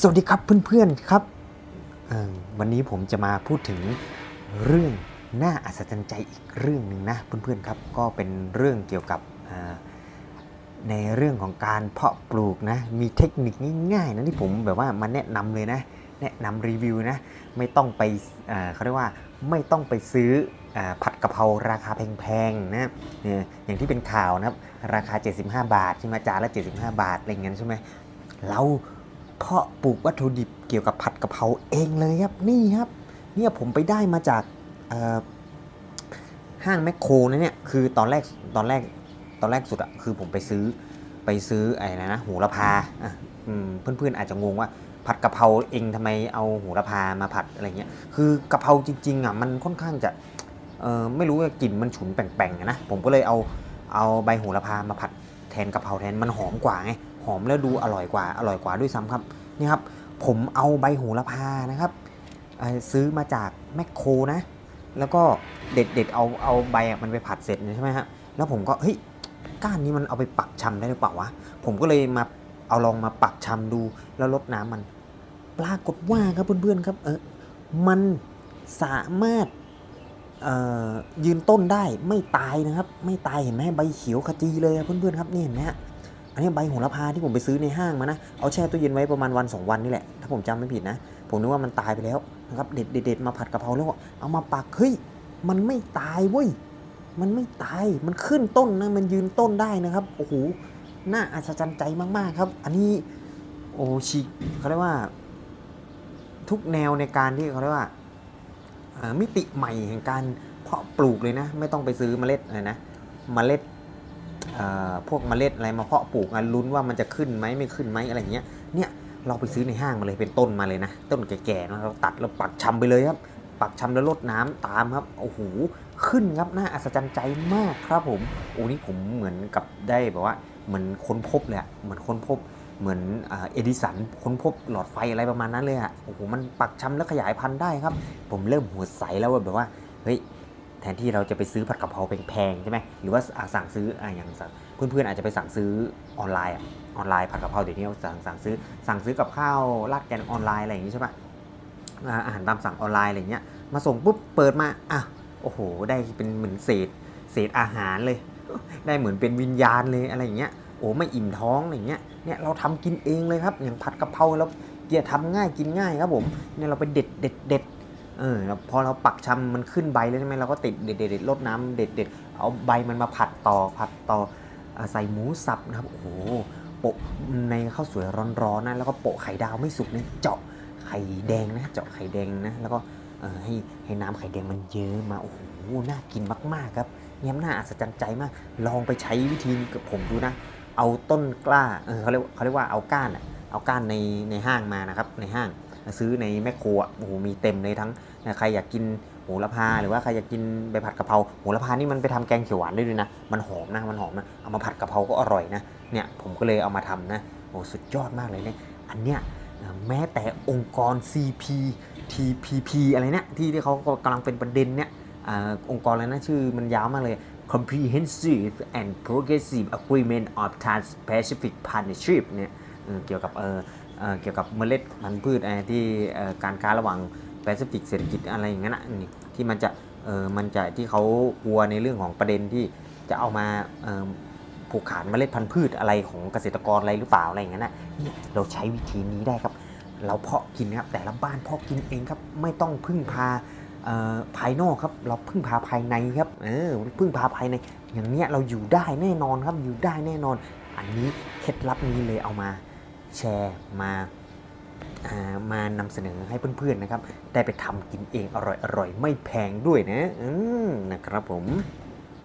สวัสดีครับเพื่อนๆครับ วันนี้ผมจะมาพูดถึงเรื่องน่าอัศจรรย์ใจอีกเรื่องหนึ่งนะเพื่อนๆครับ ก็เป็นเรื่องเกี่ยวกับในเรื่องของการเพาะปลูกนะ มีเทคนิคง่ายๆนะที่ผมแบบว่ามาแนะนำเลยนะ แนะนำรีวิวนะ ไม่ต้องไปเเขาเรียกว่าไม่ต้องไปซื้ออผัดกะเพราราคาแพงๆนะอย่างที่เป็นข่าวนะครับ ราคา 75 บาทใช่ไหมจานละ 75 บาทอะไรเงี้ยใช่ไหมเรา เพาะปลูกวัตถุดิบเกี่ยวกับผัดกะเพราเองเลยครับนี่ครับ เนี่ยผมไปได้มาจากห้างแมคโครนะเนี่ยคือตอนแรกตอนแรกตอนแรกสุดอะคือผมไปซื้อไปซื้ออะไรนะหูระพาอ่อืมเพื่อนๆอาจจะงงว่าผัดกะเพราเองทำไมเอาหูระพามาผัดอะไรเงี้ยคือกะเพราจริงๆอะมันค่อนข้างจะไม่รู้ว่ากลิ่นมันฉุนแป่งๆนะผมก็เลยเอาเอาใบโหระพามาผัด แทนกะเพราแทนมันหอมกว่าไงหอมแล้วดูอร่อยกว่าอร่อยกว่าด้วยซ้ำครับนี่ครับผมเอาใบโหระพานะครับซื้อมาจากแมคโครนะ แล้วก็เด็ดเด็ดเอาเอาใบมันไปผัดเสร็จใช่ไหมฮะแล้วผมก็เฮ้ยก้านนี้มันเอาไปปักชำได้หรือเปล่าวะผมก็เลยมาเอาลองมาปักชำดูแล้วลดน้ำมัน ปรากฏว่าครับเพื่อนๆครับเออมันสามารถ ยืนต้นได้ไม่ตายนะครับ ไม่ตายเห็นไหมใบเขียวขจีเลยเพื่อนๆครับนี่เห็นไหมฮะอันนี้ใบโหระพาที่ผมไปซื้อในห้างมานะเอาแช่ตู้เย็นไว้ประมาณวันสองวันนี่แหละ ถ้าผมจำไม่ผิดนะ ผมนึกว่ามันตายไปแล้วนะครับเด็ดเด็ดเด็ดมาผัดกะเพราแล้วเอามาปักเฮ้ยมันไม่ตายเว้ยมันไม่ตายมันขึ้นต้นนะมันยืนต้นได้นะครับโอ้โหน่าอัศจรรย์ใจมากๆครับ อันนี้โอ้ชิเขาเรียกว่า ทุกแนวในการที่เขาเรียกว่า มิติใหม่แห่งการเพาะปลูกเลยนะ ไม่ต้องไปซื้อเมล็ดอะไรนะเมล็ดพวกเมล็ดอะไรมาเพาะปลูกกันลุ้นว่ามันจะขึ้นไหมไม่ขึ้นไหมอะไรอย่างเงี้ยเนี่ยเราไปซื้อในห้างมาเลยเป็นต้นมาเลยนะ ต้นแก่ๆนะเราตัดแล้วปักชำไปเลยครับ ปักชำแล้วรดน้ำตามครับโอ้โหขึ้นครับน่าอัศจรรย์ใจมากครับผมโอ้นี่ผมเหมือนกับได้แบบว่าเหมือนค้นพบเลยเหมือนค้นพบ เหมือนเอดิสันค้นพบหลอดไฟอะไรประมาณนั้นเลยอะโอ้โหมันปักชำแล้วขยายพันธุ์ได้ครับ ผมเริ่มหัวใสแล้วว่าแบบว่าเฮ้ยแทนที่เราจะไปซื้อผัดกะเพราแพงๆใช่ไหมหรือว่าสั่งซื้ออะอย่างสั่งเพื่อนๆอาจจะไปสั่งซื้อออนไลน์ออนไลน์ผัดกะเพราเดี๋ยวนี้เราสั่งสั่งซื้อสั่งซื้อกับข้าวราดแกงออนไลน์อะไรอย่างงี้ใช่ปะอาหารตามสั่งออนไลน์อะไรเงี้ยมาส่งปุ๊บเปิดมาอะโอ้โห ได้เป็นเหมือนเศษเศษอาหารเลย ได้เหมือนเป็นวิญญาณเลยอะไรอย่างเงี้ย โอ้ไม่อิ่มท้องอย่างเงี้ยเนี่ยเราทำกินเองเลยครับอย่างผัดกะเพราเราเกียทำง่ายกินง่ายครับผมเนี่ยเราไปเด็ดเด็ดเด็ดเออพอเราปักชำมันขึ้นใบแล้วใช่ไหมเราก็ติดเด็ดเด็ดเด็ดรดน้ำเด็ดเด็ดเอาใบมันมาผัดต่อผัดต่อใส่หมูสับนะครับโอ้โหโปะในข้าวสวยร้อนๆนะแล้วก็โปะไข่ดาวไม่สุกเนี่ยเจาะไข่แดงนะเจาะไข่แดงนะแล้วก็ให้ให้น้ำไข่แดงมันเยอะมาโอ้โหน่ากินมากๆครับเนี่ยน่าอัศจรรย์ใจมาก ลองไปใช้วิธีนี้กับผมดูนะ เอาต้นกล้าเออเขาเรียกเขาเรียกว่าเอาก้านอะเอาก้านในในห้างมานะครับในห้างซื้อในแมคโครอะโอ้โหมีเต็มเลยทั้งใครอยากกินโหระพาหรือว่าใครอยากกินใบผัดกะเพราโหระพานี่มันไปทำแกงเขียวหวานได้ด้วยนะ มันหอมนะมันหอมนะเอามาผัดกะเพราก็อร่อยนะเนี่ยผมก็เลยเอามาทำนะโอ้สุดยอดมากเลยเนี่ยอันเนี้ยแม้แต่องค์กร CP TPP อะไรเนี่ยที่ที่เขากำลังเป็นประเด็นเนี่ย องค์กรอะไรนะชื่อมันยาวมากเลย Comprehensive and Progressive Agreement of Trans-Pacific Partnership เนี่ยเกี่ยวกับเออเกี่ยวกับเมล็ดพันธุ์พืชอะไรที่การค้าระหว่างแปซิฟิกเศรษฐกิจอะไรอย่างนั้นนะนี่ที่มันจะเออมันจะที่เขากลัวในเรื่องของประเด็นที่จะเอามาผูกขาดเมล็ดพันธุ์พืชอะไรของเกษตรกรอะไรหรือเปล่าอะไรอย่างนั้นนะเนี่เราใช้วิธีนี้ได้ครับ เราเพาะกินนะครับแต่ละบ้านเพาะกินเองครับไม่ต้องพึ่งพา ภายนอกครับ เราพึ่งพาภายในครับ เออพึ่งพาภายใน อย่างเนี้ยเราอยู่ได้แน่นอนครับ อยู่ได้แน่นอน อันนี้เคล็ดลับนี้เลยเอามาแชร์มาอามานำเสนอให้เพื่อนๆนะครับ ได้ไปทำกินเองอร่อยๆ ไม่แพงด้วยนะอืมนะครับผม